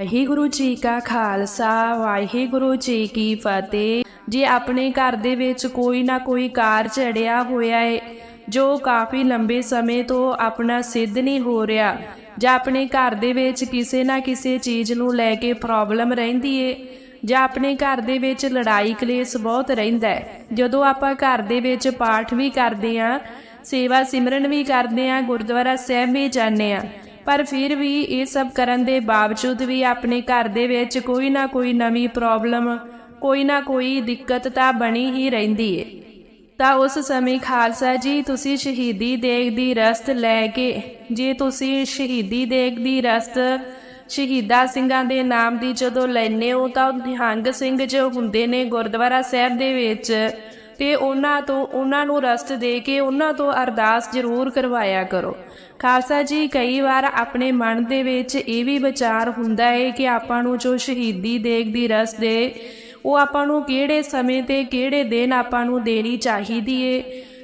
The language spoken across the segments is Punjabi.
ਵਾਹਿਗੁਰੂ ਜੀ ਕਾ ਖਾਲਸਾ ਵਾਹਿਗੁਰੂ ਜੀ ਕੀ ਫਤਿਹ। ਜੇ ਆਪਣੇ ਘਰ ਦੇ ਵਿੱਚ ਕੋਈ ਨਾ ਕੋਈ ਕਾਰ ਝੜਿਆ ਹੋਇਆ ਹੈ ਜੋ ਕਾਫੀ ਲੰਬੇ ਸਮੇਂ ਤੋਂ ਆਪਣਾ ਸਿੱਧ ਨਹੀਂ ਹੋ ਰਿਹਾ, ਜਾਂ ਆਪਣੇ ਘਰ ਦੇ ਵਿੱਚ ਕਿਸੇ ਨਾ ਕਿਸੇ ਚੀਜ਼ ਨੂੰ ਲੈ ਕੇ ਪ੍ਰੋਬਲਮ ਰਹਿੰਦੀ ਏ, ਜਾਂ ਆਪਣੇ ਘਰ ਦੇ ਵਿੱਚ ਲੜਾਈ ਕਲੇਸ਼ ਬਹੁਤ ਰਹਿੰਦਾ ਹੈ ਜਦੋਂ ਆਪਾਂ ਘਰ ਦੇ ਵਿੱਚ ਪਾਠ ਵੀ ਕਰਦੇ ਆਂ, ਸੇਵਾ ਸਿਮਰਨ ਵੀ ਕਰਦੇ ਆਂ, ਗੁਰਦੁਆਰਾ ਸਾਹਿਬ ਵੀ ਜਾਂਦੇ ਆਂ ਪਰ ਫਿਰ ਵੀ ਇਹ ਸਭ ਕਰਨ ਦੇ ਬਾਵਜੂਦ ਵੀ ਆਪਣੇ ਘਰ ਦੇ ਵਿੱਚ ਕੋਈ ਨਾ ਕੋਈ ਨਵੀਂ ਪ੍ਰੋਬਲਮ ਕੋਈ ਨਾ ਕੋਈ ਦਿੱਕਤ ਤਾਂ ਬਣੀ ਹੀ ਰਹਿੰਦੀ ਏ। ਤਾਂ ਉਸ ਸਮੇਂ ਖਾਲਸਾ ਜੀ, ਤੁਸੀਂ ਸ਼ਹੀਦੀ ਦੇਗ ਦੀ ਰਸਤ ਲੈ ਕੇ, ਜੇ ਤੁਸੀਂ ਸ਼ਹੀਦੀ ਦੇਗ ਦੀ ਰਸਤ ਸ਼ਹੀਦਾ ਸਿੰਘਾਂ ਦੇ ਨਾਮ ਦੀ ਜਦੋਂ ਲੈਨੇ ਹੋ ਤਾਂ ਨਿਹੰਗ ਸਿੰਘ ਜੋ ਹੁੰਦੇ ਨੇ ਗੁਰਦੁਆਰਾ ਸਾਹਿਬ ਦੇ ਵਿੱਚ ਤੇ ਉਹਨਾਂ ਤੋਂ, ਉਹਨਾਂ ਨੂੰ ਰਸਤ ਦੇ ਕੇ ਉਹਨਾਂ ਤੋਂ ਅਰਦਾਸ ਜ਼ਰੂਰ ਕਰਵਾਇਆ ਕਰੋ। ਖਾਲਸਾ ਜੀ, ਕਈ ਵਾਰ ਆਪਣੇ ਮਨ ਦੇ ਵਿੱਚ ਇਹ ਵੀ ਵਿਚਾਰ ਹੁੰਦਾ ਹੈ ਕਿ ਆਪਾਂ ਨੂੰ ਜੋ ਸ਼ਹੀਦੀ ਦੇਗ ਦੀ ਰਸਤ ਦੇ, ਉਹ ਆਪਾਂ ਨੂੰ ਕਿਹੜੇ ਸਮੇਂ ਤੇ ਕਿਹੜੇ ਦਿਨ ਆਪਾਂ ਨੂੰ ਦੇਣੀ ਚਾਹੀਦੀ ਏ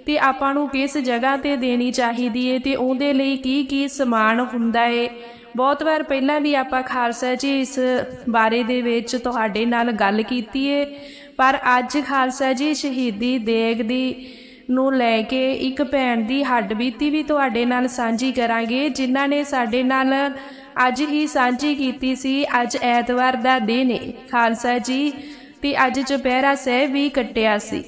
ਤੇ ਆਪਾਂ ਨੂੰ ਕਿਸ ਜਗ੍ਹਾ ਤੇ ਦੇਣੀ ਚਾਹੀਦੀ ਏ ਤੇ ਉਹਦੇ ਲਈ ਕੀ ਕੀ ਸਮਾਨ ਹੁੰਦਾ ਏ। ਬਹੁਤ ਵਾਰ ਪਹਿਲਾਂ ਵੀ ਆਪਾਂ ਖਾਲਸਾ ਜੀ ਇਸ ਬਾਰੇ ਦੇ ਵਿੱਚ ਤੁਹਾਡੇ ਨਾਲ ਗੱਲ ਕੀਤੀ ਏ, ਪਰ ਅੱਜ ਖਾਲਸਾ ਜੀ ਸ਼ਹੀਦੀ ਦੇਗ ਦੀ ਨੂੰ ਲੈ ਕੇ ਇੱਕ ਭੈਣ ਦੀ ਹੱਡਬੀਤੀ ਵੀ ਤੁਹਾਡੇ ਨਾਲ ਸਾਂਝੀ ਕਰਾਂਗੇ, ਜਿਨ੍ਹਾਂ ਨੇ ਸਾਡੇ ਨਾਲ ਅੱਜ ਹੀ ਸਾਂਝੀ ਕੀਤੀ ਸੀ, ਅੱਜ ਐਤਵਾਰ ਦਾ ਦਿਨ ਏ ਖਾਲਸਾ ਜੀ, ਤੇ ਅੱਜ ਚੁਪਹਿਰਾ ਸਹਿ ਵੀ ਕੱਟਿਆ ਸੀ।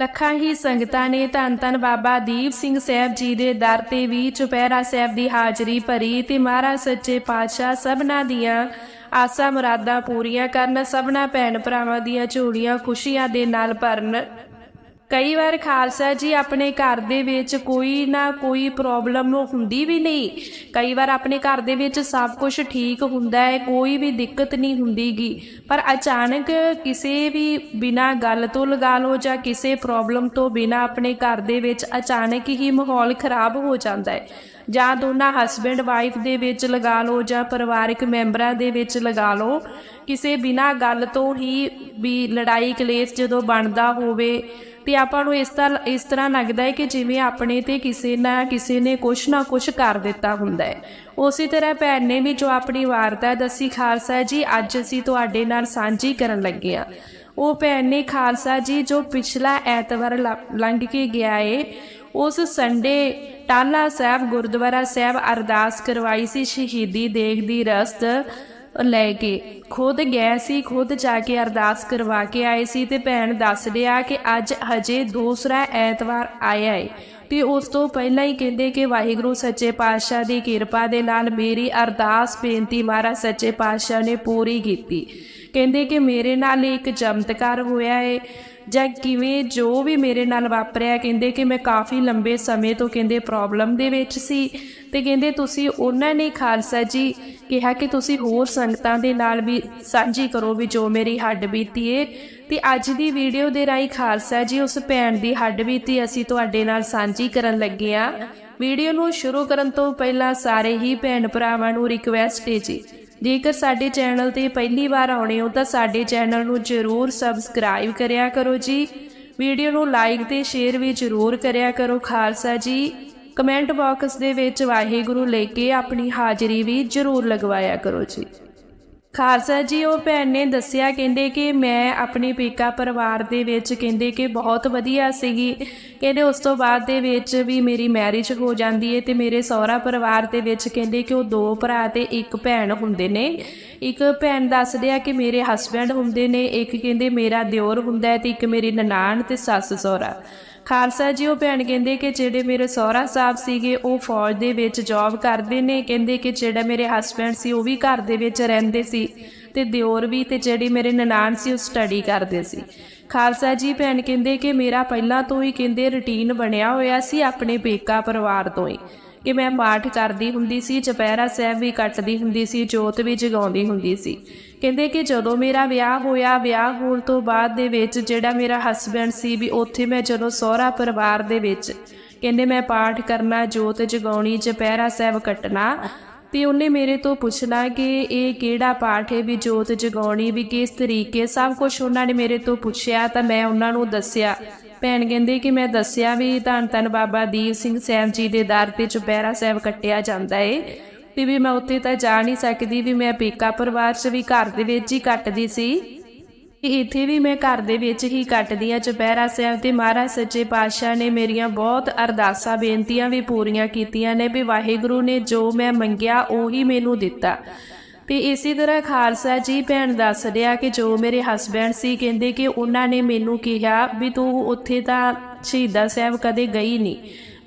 ਲੱਖਾਂ ਹੀ ਸੰਗਤਾਂ ਨੇ ਧੰਨ ਧੰਨ ਬਾਬਾ ਦੀਪ ਸਿੰਘ ਸਾਹਿਬ ਜੀ ਦੇ ਦਰ ਤੇ ਵੀ ਚੁਪਹਿਰਾ ਸਾਹਿਬ ਦੀ ਹਾਜ਼ਰੀ ਭਰੀ ਤੇ ਮਹਾਰਾਜ ਸੱਚੇ ਪਾਤਸ਼ਾਹ ਸਭਨਾਂ ਦੀਆਂ ਆਸਾਂ ਮੁਰਾਦਾਂ ਪੂਰੀਆਂ ਕਰਨ, ਸਭਨਾਂ ਭੈਣ ਭਰਾਵਾਂ ਦੀਆਂ ਝੋਲੀਆਂ ਖੁਸ਼ੀਆਂ ਦੇ ਨਾਲ ਭਰਨ ਕਈ ਵਾਰ ਖਾਲਸਾ ਜੀ ਆਪਣੇ ਘਰ ਦੇ ਵਿੱਚ ਕੋਈ ਨਾ ਕੋਈ ਪ੍ਰੋਬਲਮ ਹੁੰਦੀ ਵੀ ਨਹੀਂ। ਕਈ ਵਾਰ ਆਪਣੇ ਘਰ ਦੇ ਵਿੱਚ ਸਭ ਕੁਝ ਠੀਕ ਹੁੰਦਾ ਹੈ, ਕੋਈ ਵੀ ਦਿੱਕਤ ਨਹੀਂ ਹੁੰਦੀਗੀ। ਪਰ ਅਚਾਨਕ ਕਿਸੇ ਵੀ ਬਿਨਾ ਗੱਲ ਤੋਂ ਲਗਾ ਲਓ ਜਾਂ ਕਿਸੇ ਪ੍ਰੋਬਲਮ ਤੋਂ ਬਿਨਾ ਆਪਣੇ ਘਰ ਦੇ ਵਿੱਚ ਅਚਾਨਕ ਹੀ ਮਾਹੌਲ ਖਰਾਬ ਹੋ ਜਾਂਦਾ ਹੈ। ਜਾਂ ਦੋਨਾਂ ਹਸਬੈਂਡ ਵਾਈਫ ਦੇ ਵਿੱਚ ਲਗਾ ਲਓ ਜਾਂ ਪਰਿਵਾਰਕ ਮੈਂਬਰਾਂ ਦੇ ਵਿੱਚ ਲਗਾ ਲਓ, ਕਿਸੇ ਬਿਨਾ ਗੱਲ ਤੋਂ ਹੀ ਵੀ ਲੜਾਈ ਕਲੇਸ਼ ਜਦੋਂ ਬਣਦਾ ਹੋਵੇ ਤੇ ਆਪਾਂ ਨੂੰ ਇਸ ਤਰ੍ਹਾਂ ਇਸ ਤਰ੍ਹਾਂ ਲੱਗਦਾ ਹੈ ਕਿ ਜਿਵੇਂ ਆਪਣੇ ਤੇ ਕਿਸੇ ਨਾ ਕਿਸੇ ਨੇ ਕੁਛ ਨਾ ਕੁਛ ਕਰ ਦਿੱਤਾ ਹੁੰਦਾ ਹੈ। ਉਸੇ ਤਰ੍ਹਾਂ ਭੈਣ ਨੇ ਵੀ ਜੋ ਆਪਣੀ ਵਾਰਤਾ ਦੱਸੀ, ਖਾਲਸਾ ਜੀ, ਅੱਜ ਅਸੀਂ ਤੁਹਾਡੇ ਨਾਲ ਸਾਂਝੀ ਕਰਨ ਲੱਗੇ ਆ ਉਹ ਭੈਣ ਨੇ ਖਾਲਸਾ ਜੀ ਜੋ ਪਿਛਲਾ ਐਤਵਾਰ ਲ- ਲੰਘ ਕੇ ਗਿਆ ਏ, ਉਸ ਸੰਡੇ ਟਾਲਾ ਸਾਹਿਬ ਗੁਰਦੁਆਰਾ ਸਾਹਿਬ ਅਰਦਾਸ ਕਰਵਾਈ ਸੀ, ਸ਼ਹੀਦੀ ਦੇਗ ਦੀ ਰਸਤ। ਲੈ ਕੇ। ਖੁਦ ਗਏ ਸੀ, ਖੁਦ ਜਾ ਕੇ ਅਰਦਾਸ ਕਰਵਾ ਕੇ ਆਏ ਸੀ ਤੇ ਭੈਣ ਦੱਸ ਰਿਹਾ ਕਿ ਅੱਜ ਹਜੇ ਦੂਸਰਾ ਐਤਵਾਰ ਆਇਆ ਏ। ਤੇ ਉਸ ਤੋਂ ਪਹਿਲਾਂ ਹੀ ਕਹਿੰਦੇ ਕਿ ਵਾਹਿਗੁਰੂ ਸੱਚੇ ਪਾਤਸ਼ਾਹ ਦੀ ਕਿਰਪਾ ਦੇ ਨਾਲ ਮੇਰੀ ਅਰਦਾਸ ਬੇਨਤੀ ਮਹਾਰਾਜ ਸੱਚੇ ਪਾਤਸ਼ਾਹ ਨੇ ਪੂਰੀ ਕੀਤੀ। ਕਹਿੰਦੇ ਕਿ ਮੇਰੇ ਨਾਲ ਇੱਕ ਚਮਤਕਾਰ ਹੋਇਆ ਏ। ਜਾਂ ਕਿਵੇਂ ਜੋ ਵੀ ਮੇਰੇ ਨਾਲ ਵਾਪਰਿਆ, ਕਹਿੰਦੇ ਕਿ ਮੈਂ ਕਾਫੀ ਲੰਬੇ ਸਮੇਂ ਤੋਂ ਕਹਿੰਦੇ ਪ੍ਰੋਬਲਮ ਦੇ ਵਿੱਚ ਸੀ ਤੇ ਕਹਿੰਦੇ ਤੁਸੀਂ ਉਹਨਾਂ ਨੇ ਖਾਲਸਾ ਜੀ ਕਿਹਾ ਕਿ ਤੁਸੀਂ ਹੋਰ ਸੰਗਤਾਂ ਦੇ ਨਾਲ ਵੀ ਸਾਂਝੀ ਕਰੋ ਵੀ ਜੋ ਮੇਰੀ ਹੱਡ ਬੀਤੀ ਏ। ਤੇ ਅੱਜ ਦੀ ਵੀਡੀਓ ਦੇ ਰਾਹੀਂ ਖਾਲਸਾ ਜੀ, ਉਸ ਭੈਣ ਦੀ ਹੱਡ ਬੀਤੀ ਅਸੀਂ ਤੁਹਾਡੇ ਨਾਲ ਸਾਂਝੀ ਕਰਨ ਲੱਗੇ ਆ। ਵੀਡੀਓ ਨੂੰ ਸ਼ੁਰੂ ਕਰਨ ਤੋਂ ਪਹਿਲਾਂ ਸਾਰੇ ਹੀ ਭੈਣ ਭਰਾਵਾਂ ਨੂੰ ਰਿਕਵੈਸਟ ਹੈ ਜੀ। ਜੇਕਰ ਸਾਡੇ ਚੈਨਲ ਤੇ ਪਹਿਲੀ ਵਾਰ ਆਉਣੇ ਹੋ ਤਾਂ ਸਾਡੇ ਚੈਨਲ ਨੂੰ ਜਰੂਰ ਸਬਸਕ੍ਰਾਈਬ ਕਰਿਆ ਕਰੋ ਜੀ। ਵੀਡੀਓ ਨੂੰ ਲਾਈਕ ਤੇ ਸ਼ੇਅਰ ਵੀ ਜਰੂਰ ਕਰਿਆ ਕਰੋ ਖਾਲਸਾ ਜੀ। ਕਮੈਂਟ ਬਾਕਸ ਦੇ ਵਿੱਚ ਵਾਹਿਗੁਰੂ ਲੈ ਕੇ ਆਪਣੀ ਹਾਜ਼ਰੀ ਵੀ ਜਰੂਰ ਲਗਵਾਇਆ ਕਰੋ ਜੀ। ਖਾਲਸਾ ਜੀ, ਉਹ ਭੈਣ ਨੇ ਦੱਸਿਆ, ਕਹਿੰਦੇ ਕਿ ਮੈਂ ਆਪਣੇ ਪੇਕਾ ਪਰਿਵਾਰ ਦੇ ਵਿੱਚ ਕਹਿੰਦੇ ਕਿ ਬਹੁਤ ਵਧੀਆ ਸੀਗੀ। ਕਹਿੰਦੇ ਉਸ ਤੋਂ ਬਾਅਦ ਦੇ ਵਿੱਚ ਵੀ ਮੇਰੀ ਮੈਰਿਜ ਹੋ ਜਾਂਦੀ ਹੈ ਤੇ ਮੇਰੇ ਸਹੁਰਾ ਪਰਿਵਾਰ ਦੇ ਵਿੱਚ ਕਹਿੰਦੇ ਕਿ ਉਹ ਦੋ ਭਰਾ ਤੇ ਇੱਕ ਭੈਣ ਹੁੰਦੇ ਨੇ। ਇੱਕ ਭੈਣ ਦੱਸਦੇ ਆ ਕਿ ਮੇਰੇ ਹਸਬੰਡ ਹੁੰਦੇ ਨੇ, ਇੱਕ ਕਹਿੰਦੇ ਮੇਰਾ ਦਿਓਰ ਹੁੰਦਾ ਹੈ ਤੇ ਇੱਕ ਮੇਰੀ ਨਨਾਣ ਤੇ ਸੱਸ ਸਹੁਰਾ ਖਾਲਸਾ ਜੀ, ਉਹ ਭੈਣ ਕਹਿੰਦੇ ਕਿ ਜਿਹੜੇ ਮੇਰੇ ਸਹੁਰਾ ਸਾਹਿਬ ਸੀਗੇ, ਉਹ ਫੌਜ ਦੇ ਵਿੱਚ ਜੌਬ ਕਰਦੇ ਨੇ। ਕਹਿੰਦੇ ਕਿ ਜਿਹੜਾ ਮੇਰੇ ਹਸਬੰਡ ਸੀ, ਉਹ ਵੀ ਘਰ ਦੇ ਵਿੱਚ ਰਹਿੰਦੇ ਸੀ ਤੇ ਦਿਓਰ ਵੀ ਤੇ ਜਿਹੜੀ ਮੇਰੇ ਨਨਾਣ ਸੀ, ਉਹ ਸਟੱਡੀ ਕਰਦੇ ਸੀ। ਖਾਲਸਾ ਜੀ, ਭੈਣ ਕਹਿੰਦੇ ਕਿ ਮੇਰਾ ਪਹਿਲਾਂ ਤੋਂ ਹੀ ਕਹਿੰਦੇ ਰੁਟੀਨ ਬਣਿਆ ਹੋਇਆ ਸੀ, ਆਪਣੇ ਪੇਕਾ ਪਰਿਵਾਰ ਤੋਂ ਹੀ। ਕਿ ਮੈਂ ਪਾਠ ਕਰਦੀ ਹੁੰਦੀ ਸੀ, ਚੁਪਹਿਰਾ ਸਾਹਿਬ ਵੀ ਕੱਟਦੀ ਹੁੰਦੀ ਸੀ, ਜੋਤ ਵੀ ਜਗਾਉਂਦੀ ਹੁੰਦੀ ਸੀ। ਕਹਿੰਦੇ ਕਿ ਜਦੋਂ ਮੇਰਾ ਵਿਆਹ ਹੋਇਆ, ਵਿਆਹ ਹੋਣ ਤੋਂ ਬਾਅਦ ਦੇ ਵਿੱਚ ਜਿਹੜਾ ਮੇਰਾ ਹਸਬੰਡ ਸੀ ਵੀ ਉੱਥੇ ਮੈਂ ਜਦੋਂ ਸਹੁਰਾ ਪਰਿਵਾਰ ਦੇ ਵਿੱਚ ਕਹਿੰਦੇ ਮੈਂ ਪਾਠ ਕਰਨਾ, ਜੋਤ ਜਗਾਉਣੀ, ਚੁਪਹਿਰਾ ਸਾਹਿਬ ਕੱਟਣਾ, ਤੇ ਉਹਨੇ ਮੇਰੇ ਤੋਂ ਪੁੱਛਣਾ ਕਿ ਇਹ ਕਿਹੜਾ ਪਾਠ ਹੈ ਵੀ ਜੋਤ ਜਗਾਉਣੀ, ਵੀ ਕਿਸ ਤਰੀਕੇ, ਸਭ ਕੁਝ ਉਹਨਾਂ ਨੇ ਮੇਰੇ ਤੋਂ ਪੁੱਛਿਆ, ਤਾਂ ਮੈਂ ਉਹਨਾਂ ਨੂੰ ਦੱਸਿਆ। ਭੈਣ ਕਹਿੰਦੇ ਕਿ ਮੈਂ ਦੱਸਿਆ ਵੀ ਧੰਨ ਧੰਨ ਬਾਬਾ ਦੀਪ ਸਿੰਘ ਸਾਹਿਬ ਜੀ ਦੇ ਦਰ ਤੇ ਚੁਪਹਿਰਾ ਸਾਹਿਬ ਕੱਟਿਆ ਜਾਂਦਾ ਏ। ਤੇ ਵੀ ਮੈਂ ਉੱਥੇ ਤਾਂ ਜਾ ਨਹੀਂ ਸਕਦੀ, ਵੀ ਮੈਂ ਪੇਕਾ ਪਰਿਵਾਰ 'ਚ ਵੀ ਘਰ ਦੇ ਵਿੱਚ ਹੀ ਕੱਟਦੀ ਸੀ। ਇੱਥੇ ਵੀ ਮੈਂ ਘਰ ਦੇ ਵਿੱਚ ਹੀ ਕੱਟਦੀ ਆ ਚੁਪਹਿਰਾ ਸਾਹਿਬ ਤੇ ਮਹਾਰਾਜ ਸੱਚੇ ਪਾਤਸ਼ਾਹ ਨੇ ਮੇਰੀਆਂ ਬਹੁਤ ਅਰਦਾਸਾਂ, ਬੇਨਤੀਆਂ ਵੀ ਪੂਰੀਆਂ ਕੀਤੀਆਂ ਨੇ ਵੀ ਵਾਹਿਗੁਰੂ ਨੇ ਜੋ ਮੈਂ ਮੰਗਿਆ, ਉਹੀ ਮੈਨੂੰ ਦਿੱਤਾ। ਤੇ ਇਸੇ ਤਰ੍ਹਾਂ ਖਾਲਸਾ ਜੀ ਭੈਣ ਦੱਸ ਰਿਹਾ ਕਿ ਜੋ ਮੇਰੇ ਹਸਬੈਂਡ ਸੀ, ਕਹਿੰਦੇ ਕਿ ਉਹਨਾਂ ਨੇ ਮੈਨੂੰ ਕਿਹਾ ਵੀ ਤੂੰ ਉੱਥੇ ਤਾਂ ਸ਼ਹੀਦਾ ਸਾਹਿਬ ਕਦੇ ਗਈ ਨਹੀਂ।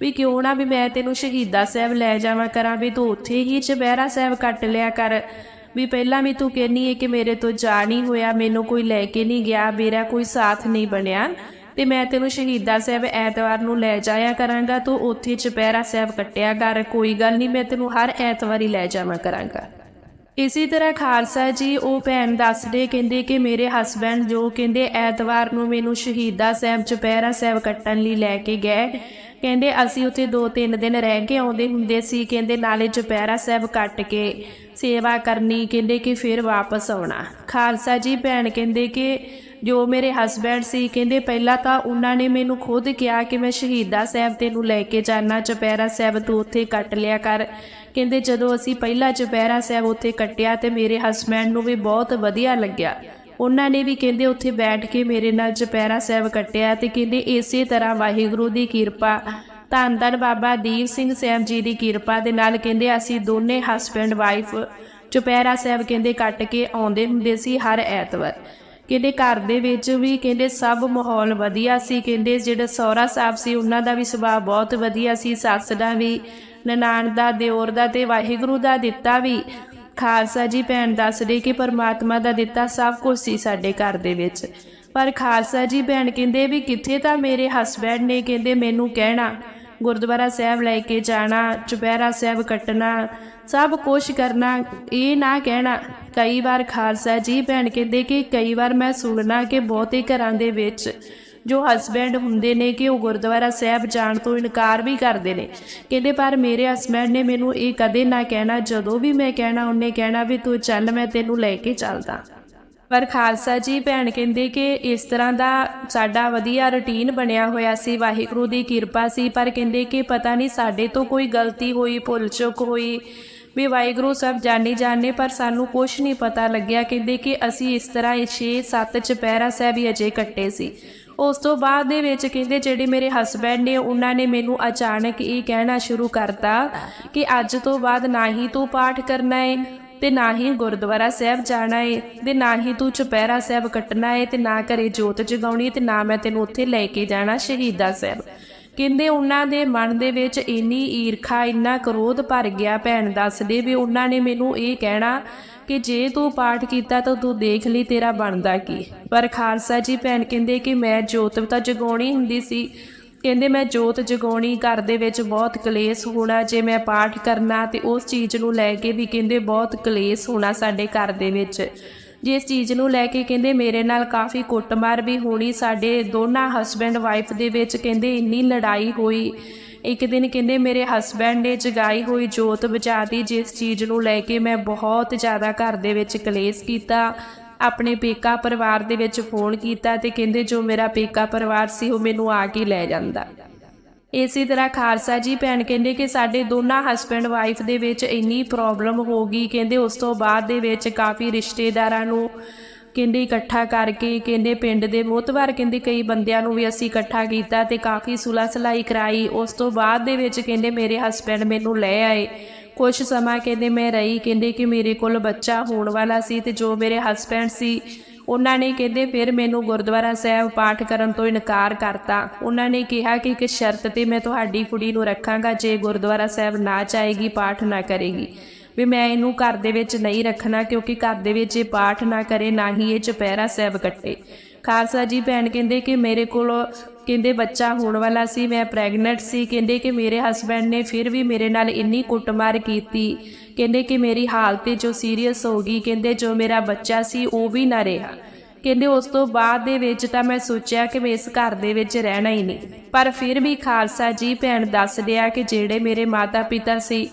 ਵੀ ਕਿਉਂ ਨਾ ਵੀ ਮੈਂ ਤੈਨੂੰ ਸ਼ਹੀਦਾ ਸਾਹਿਬ ਲੈ ਜਾਵਾਂ ਕਰਾਂ, ਵੀ ਤੂੰ ਉੱਥੇ ਹੀ ਚੁਪਹਿਰਾ ਸਾਹਿਬ ਕੱਟ ਲਿਆ ਕਰ। ਵੀ ਪਹਿਲਾਂ ਵੀ ਤੂੰ ਕਹਿੰਨੀ ਹੈ ਕਿ ਮੇਰੇ ਤੋਂ ਜਾ ਨਹੀਂ ਹੋਇਆ, ਮੈਨੂੰ ਕੋਈ ਲੈ ਕੇ ਨਹੀਂ ਗਿਆ, ਮੇਰਾ ਕੋਈ ਸਾਥ ਨਹੀਂ ਬਣਿਆ। ਤੇ ਮੈਂ ਤੈਨੂੰ ਸ਼ਹੀਦਾ ਸਾਹਿਬ ਐਤਵਾਰ ਨੂੰ ਲੈ ਜਾਇਆ ਕਰਾਂਗਾ, ਤੂੰ ਉੱਥੇ ਚੁਪਹਿਰਾ ਸਾਹਿਬ ਕੱਟਿਆ ਕਰ। ਕੋਈ ਗੱਲ ਨਹੀਂ, ਮੈਂ ਤੈਨੂੰ ਹਰ ਐਤਵਾਰ ਹੀ ਲੈ ਜਾਵਾਂ ਕਰਾਂਗਾ। ਇਸੇ ਤਰ੍ਹਾਂ ਖਾਲਸਾ ਜੀ, ਉਹ ਭੈਣ ਦੱਸਦੇ, ਕਹਿੰਦੇ ਕਿ ਮੇਰੇ ਹਸਬੰਡ ਜੋ ਕਹਿੰਦੇ ਐਤਵਾਰ ਨੂੰ ਮੈਨੂੰ ਸ਼ਹੀਦਾ ਸਾਹਿਬ ਚੁਪਹਿਰਾ ਸਾਹਿਬ ਕੱਟਣ ਲਈ ਲੈ ਕੇ ਗਏ। ਕਹਿੰਦੇ ਅਸੀਂ ਉੱਥੇ 2-3 ਦਿਨ ਰਹਿ ਕੇ ਆਉਂਦੇ ਹੁੰਦੇ ਸੀ। ਕਹਿੰਦੇ ਨਾਲੇ ਚੁਪਹਿਰਾ ਸਾਹਿਬ ਕੱਟ ਕੇ ਸੇਵਾ ਕਰਨੀ, ਕਹਿੰਦੇ ਕਿ ਫਿਰ ਵਾਪਸ ਆਉਣਾ। ਖਾਲਸਾ ਜੀ ਭੈਣ ਕਹਿੰਦੇ ਕਿ ਜੋ ਮੇਰੇ ਹਸਬੰਡ ਸੀ, ਕਹਿੰਦੇ ਪਹਿਲਾਂ ਤਾਂ ਉਹਨਾਂ ਨੇ ਮੈਨੂੰ ਖੁਦ ਕਿਹਾ ਕਿ ਮੈਂ ਸ਼ਹੀਦਾ ਸਾਹਿਬ ਤੈਨੂੰ ਲੈ ਕੇ ਜਾਣਾ ਚੁਪਹਿਰਾ ਸਾਹਿਬ ਤੂੰ ਉੱਥੇ ਕੱਟ ਲਿਆ ਕਰ। ਕਹਿੰਦੇ ਜਦੋਂ ਅਸੀਂ ਪਹਿਲਾ ਚੁਪਹਿਰਾ ਸਾਹਿਬ ਉੱਥੇ ਕੱਟਿਆ ਤੇ ਮੇਰੇ ਹਸਬੰਡ ਨੂੰ ਵੀ ਬਹੁਤ ਵਧੀਆ ਲੱਗਿਆ। ਉਹਨਾਂ ਨੇ ਵੀ ਕਹਿੰਦੇ ਉੱਥੇ ਬੈਠ ਕੇ ਮੇਰੇ ਨਾਲ ਚੁਪਹਿਰਾ ਸਾਹਿਬ ਕੱਟਿਆ ਤੇ ਕਹਿੰਦੇ ਇਸੇ ਤਰ੍ਹਾਂ ਵਾਹਿਗੁਰੂ ਦੀ ਕਿਰਪਾ। ਧੰਨ ਧੰਨ ਬਾਬਾ ਦੀਪ ਸਿੰਘ ਸਾਹਿਬ ਜੀ ਦੀ ਕਿਰਪਾ ਦੇ ਨਾਲ ਕਹਿੰਦੇ ਅਸੀਂ ਦੋਨੇ ਹਸਬੰਡ ਵਾਈਫ ਚੁਪਹਿਰਾ ਸਾਹਿਬ ਕਹਿੰਦੇ ਕੱਟ ਕੇ ਆਉਂਦੇ ਹੁੰਦੇ ਸੀ ਹਰ ਐਤਵਾਰ। ਕਹਿੰਦੇ ਘਰ ਦੇ ਵਿੱਚ ਵੀ ਕਹਿੰਦੇ ਸਭ ਮਾਹੌਲ ਵਧੀਆ ਸੀ। ਕਹਿੰਦੇ ਜਿਹੜਾ ਸਹੁਰਾ ਸਾਹਿਬ ਸੀ ਉਹਨਾਂ ਦਾ ਵੀ ਸੁਭਾਅ ਬਹੁਤ ਵਧੀਆ ਸੀ। ਸੱਸ ਦਾ ਵੀ, ਨਨਾਣ ਦਾ, ਦਿਓਰ ਦਾ ਤੇ ਵਾਹਿਗੁਰੂ ਦਾ ਦਿੱਤਾ ਵੀ। ਖਾਲਸਾ ਜੀ ਭੈਣ ਦੱਸ ਰਹੀ ਕਿ ਪਰਮਾਤਮਾ ਦਾ ਦਿੱਤਾ ਸਭ ਕੁਝ ਸੀ ਸਾਡੇ ਘਰ ਦੇ ਵਿੱਚ। ਪਰ ਖਾਲਸਾ ਜੀ ਭੈਣ ਕਹਿੰਦੇ ਵੀ ਕਿੱਥੇ ਤਾਂ ਮੇਰੇ ਹਸਬੈਂਡ ਨੇ ਕਹਿੰਦੇ ਮੈਨੂੰ ਕਹਿਣਾ, ਗੁਰਦੁਆਰਾ ਸਾਹਿਬ ਲੈ ਕੇ ਜਾਣਾ, ਚੁਪਹਿਰਾ ਸਾਹਿਬ ਕੱਟਣਾ, ਸਭ ਕੁਝ ਕਰਨਾ, ਇਹ ਨਾ ਕਹਿਣਾ। ਕਈ ਵਾਰ ਖਾਲਸਾ ਜੀ ਭੈਣ ਕਹਿੰਦੇ ਕਿ ਕਈ ਵਾਰ ਮੈਂ ਸੁਣਨਾ ਕਿ ਬਹੁਤੇ ਘਰਾਂ ਦੇ ਵਿੱਚ ਜੋ ਹਸਬੈਂਡ ਹੁੰਦੇ ਨੇ ਕਿ ਉਹ ਗੁਰਦੁਆਰਾ ਸਾਹਿਬ ਜਾਣ ਤੋਂ ਇਨਕਾਰ ਵੀ ਕਰਦੇ ਨੇ। ਕਹਿੰਦੇ, ਪਰ ਮੇਰੇ ਹਸਬੈਂਡ ਨੇ ਮੈਨੂੰ ਇਹ ਕਦੇ ਨਾ ਕਹਿਣਾ, ਜਦੋਂ ਵੀ ਮੈਂ ਕਹਿਣਾ, ਉਹਨੇ ਕਹਿਣਾ ਵੀ ਤੂੰ ਚੱਲ, ਮੈਂ ਤੈਨੂੰ ਲੈ ਕੇ ਚੱਲਦਾ। ਪਰ ਖਾਲਸਾ ਜੀ ਭੈਣ ਕਹਿੰਦੇ ਕਿ ਇਸ ਤਰ੍ਹਾਂ ਦਾ ਸਾਡਾ ਵਧੀਆ ਰੁਟੀਨ ਬਣਿਆ ਹੋਇਆ ਸੀ, ਵਾਹਿਗੁਰੂ ਦੀ ਕਿਰਪਾ ਸੀ, ਪਰ ਕਹਿੰਦੇ ਕਿ ਪਤਾ ਨਹੀਂ ਸਾਡੇ ਤੋਂ ਕੋਈ ਗਲਤੀ ਹੋਈ, ਭੁੱਲ ਚੁੱਕ ਹੋਈ, ਵੀ ਵਾਹਿਗੁਰੂ ਸਭ ਜਾਣੇ ਜਾਣੇ ਪਰ ਸਾਨੂੰ ਕੁਝ ਨਹੀਂ ਪਤਾ ਲੱਗਿਆ। ਕਹਿੰਦੇ ਕਿ ਅਸੀਂ ਇਸ ਤਰ੍ਹਾਂ 6-7 ਚੁਪਹਿਰਾ ਸਾਹਿਬ ਹੀ ਅਜੇ ਕੱਟੇ ਸੀ। ਉਸ ਤੋਂ ਬਾਅਦ ਦੇ ਵਿੱਚ ਕਹਿੰਦੇ ਜਿਹੜੇ ਮੇਰੇ ਹਸਬੈਂਡ ਨੇ, ਉਹਨਾਂ ਨੇ ਮੈਨੂੰ ਅਚਾਨਕ ਇਹ ਕਹਿਣਾ ਸ਼ੁਰੂ ਕਰਤਾ ਕਿ ਅੱਜ ਤੋਂ ਬਾਅਦ ਨਾ ਹੀ ਤੂੰ ਪਾਠ ਕਰਨਾ ਹੈ ਤੇ ਨਾ ਹੀ ਗੁਰਦੁਆਰਾ ਸਾਹਿਬ ਜਾਣਾ ਏ ਤੇ ਨਾ ਹੀ ਤੂੰ ਚੁਪਹਿਰਾ ਸਾਹਿਬ ਕੱਟਣਾ ਏ ਤੇ ਨਾ ਘਰੇ ਜੋਤ ਜਗਾਉਣੀ ਤੇ ਨਾ ਮੈਂ ਤੈਨੂੰ ਉੱਥੇ ਲੈ ਕੇ ਜਾਣਾ ਸ਼ਹੀਦਾ ਸਾਹਿਬ। ਕਹਿੰਦੇ ਉਹਨਾਂ ਦੇ ਮਨ ਦੇ ਵਿੱਚ ਇੰਨੀ ਈਰਖਾ, ਇੰਨਾ ਕਰੋਧ ਭਰ ਗਿਆ ਭੈਣ ਦੱਸਦੇ ਵੀ ਉਹਨਾਂ ਨੇ ਮੈਨੂੰ ਇਹ ਕਹਿਣਾ ਕਿ ਜੇ ਤੂੰ ਪਾਠ ਕੀਤਾ ਤਾਂ ਤੂੰ ਦੇਖ ਲਈ ਤੇਰਾ ਬਣਦਾ ਕੀ। ਪਰ ਖਾਲਸਾ ਜੀ ਭੈਣ ਕਹਿੰਦੇ ਕਿ ਮੈਂ ਜੋਤ ਤਾਂ ਜਗਾਉਣੀ ਹੁੰਦੀ ਸੀ। ਕਹਿੰਦੇ ਮੈਂ ਜੋਤ ਜਗਾਉਣੀ ਘਰ ਦੇ ਵਿੱਚ ਬਹੁਤ ਕਲੇਸ਼ ਹੋਣਾ, ਜੇ ਮੈਂ ਪਾਠ ਕਰਨਾ ਤੇ ਉਸ ਚੀਜ਼ ਨੂੰ ਲੈ ਕੇ ਵੀ ਕਹਿੰਦੇ ਬਹੁਤ ਕਲੇਸ਼ ਹੋਣਾ ਸਾਡੇ ਘਰ ਦੇ ਵਿੱਚ। ਜਿਸ ਚੀਜ਼ ਨੂੰ ਲੈ ਕੇ ਕਹਿੰਦੇ ਮੇਰੇ ਨਾਲ ਕਾਫੀ ਕੁੱਟਮਾਰ ਵੀ ਹੋਣੀ, ਸਾਡੇ ਦੋਨਾਂ ਹਸਬੈਂਡ ਵਾਈਫ ਦੇ ਵਿੱਚ ਕਹਿੰਦੇ ਇੰਨੀ ਲੜਾਈ ਹੋਈ। ਇੱਕ ਦਿਨ ਕਹਿੰਦੇ ਮੇਰੇ ਹਸਬੈਂਡ ਨੇ ਜਗਾਈ ਹੋਈ ਜੋਤ ਬੁਝਾਤੀ ਜਿਸ ਚੀਜ਼ ਨੂੰ ਲੈ ਕੇ ਮੈਂ ਬਹੁਤ ਜ਼ਿਆਦਾ ਘਰ ਦੇ ਵਿੱਚ ਕਲੇਸ਼ ਕੀਤਾ। ਆਪਣੇ ਪੇਕਾ ਪਰਿਵਾਰ ਦੇ ਵਿੱਚ ਫੋਨ ਕੀਤਾ ਤੇ ਕਹਿੰਦੇ ਜੋ ਮੇਰਾ ਪੇਕਾ ਪਰਿਵਾਰ ਸੀ ਉਹ ਮੈਨੂੰ ਆ ਕੇ ਲੈ ਜਾਂਦਾ। ਇਸੇ ਤਰ੍ਹਾਂ ਖਾਲਸਾ ਜੀ ਭੈਣ ਕਹਿੰਦੇ ਕਿ ਸਾਡੇ ਦੋਨਾਂ ਹਸਬੈਂਡ ਵਾਈਫ ਦੇ ਵਿੱਚ ਇੰਨੀ ਪ੍ਰੋਬਲਮ ਹੋ ਗਈ, ਕਹਿੰਦੇ ਉਸ ਤੋਂ ਬਾਅਦ ਦੇ ਵਿੱਚ ਕਾਫੀ ਰਿਸ਼ਤੇਦਾਰਾਂ ਨੂੰ ਕਹਿੰਦੇ ਇਕੱਠਾ ਕਰਕੇ, ਕਹਿੰਦੇ ਪਿੰਡ ਦੇ ਬਹੁਤ ਵਾਰ ਕਹਿੰਦੇ ਕਈ ਬੰਦਿਆਂ ਨੂੰ ਵੀ ਅਸੀਂ ਇਕੱਠਾ ਕੀਤਾ ਤੇ ਕਾਫੀ ਸੁਲਾ ਸਲਾਈ ਕਰਾਈ। ਉਸ ਤੋਂ ਬਾਅਦ ਦੇ ਵਿੱਚ ਕਹਿੰਦੇ ਮੇਰੇ ਹਸਬੈਂਡ ਮੈਨੂੰ ਲੈ ਆਏ। ਕੁਝ ਸਮਾਂ ਕਹਿੰਦੇ ਮੈਂ ਰਹੀ, ਕਹਿੰਦੇ ਕਿ ਮੇਰੇ ਕੋਲ ਬੱਚਾ ਹੋਣ ਵਾਲਾ ਸੀ ਤੇ ਜੋ ਮੇਰੇ ਹਸਬੈਂਡ ਸੀ, ਉਹਨਾਂ ਨੇ ਕਹਿੰਦੇ ਫਿਰ ਮੈਨੂੰ ਗੁਰਦੁਆਰਾ ਸਾਹਿਬ ਪਾਠ ਕਰਨ ਤੋਂ ਇਨਕਾਰ ਕਰਤਾ। ਉਹਨਾਂ ਨੇ ਕਿਹਾ ਕਿ ਇੱਕ ਸ਼ਰਤ ਤੇ ਮੈਂ ਤੁਹਾਡੀ ਕੁੜੀ ਨੂੰ ਰੱਖਾਂਗਾ, ਜੇ ਗੁਰਦੁਆਰਾ ਸਾਹਿਬ ਨਾ ਚਾਹੇਗੀ ਪਾਠ ਨਾ ਕਰੇਗੀ। ਵੀ ਮੈਂ ਇਹਨੂੰ ਘਰ ਦੇ ਵਿੱਚ ਨਹੀਂ ਰੱਖਣਾ ਕਿਉਂਕਿ ਘਰ ਦੇ ਵਿੱਚ ਇਹ ਪਾਠ ਨਾ ਕਰੇ, ਨਾ ਹੀ ਇਹ ਚੁਪਹਿਰਾ ਸਾਹਿਬ ਕੱਟੇ। ਖਾਲਸਾ ਜੀ ਭੈਣ ਕਹਿੰਦੇ ਕਿ ਮੇਰੇ ਕੋਲ ਕਹਿੰਦੇ ਬੱਚਾ ਹੋਣ ਵਾਲਾ ਸੀ, ਮੈਂ ਪ੍ਰੈਗਨੈਂਟ ਸੀ। ਕਹਿੰਦੇ ਕਿ ਮੇਰੇ ਹਸਬੰਡ ਨੇ ਫਿਰ ਵੀ ਮੇਰੇ ਨਾਲ ਇੰਨੀ ਕੁੱਟਮਾਰ ਕੀਤੀ। ਕਹਿੰਦੇ ਕਿ ਮੇਰੀ ਹਾਲਤ ਜੋ ਸੀਰੀਅਸ ਹੋ ਗਈ, ਕਹਿੰਦੇ ਜੋ ਮੇਰਾ ਬੱਚਾ ਸੀ ਉਹ ਵੀ ਨਾ ਰਿਹਾ। ਕਹਿੰਦੇ ਉਸ ਤੋਂ ਬਾਅਦ ਦੇ ਵਿੱਚ ਤਾਂ ਮੈਂ ਸੋਚਿਆ ਕਿ ਮੈਂ ਇਸ ਘਰ ਦੇ ਵਿੱਚ ਰਹਿਣਾ ਹੀ ਨਹੀਂ। ਪਰ ਫਿਰ ਵੀ ਖਾਲਸਾ ਜੀ ਭੈਣ ਦੱਸ ਦਿਆ ਕਿ ਜਿਹੜੇ ਮੇਰੇ ਮਾਤਾ ਪਿਤਾ ਸੀ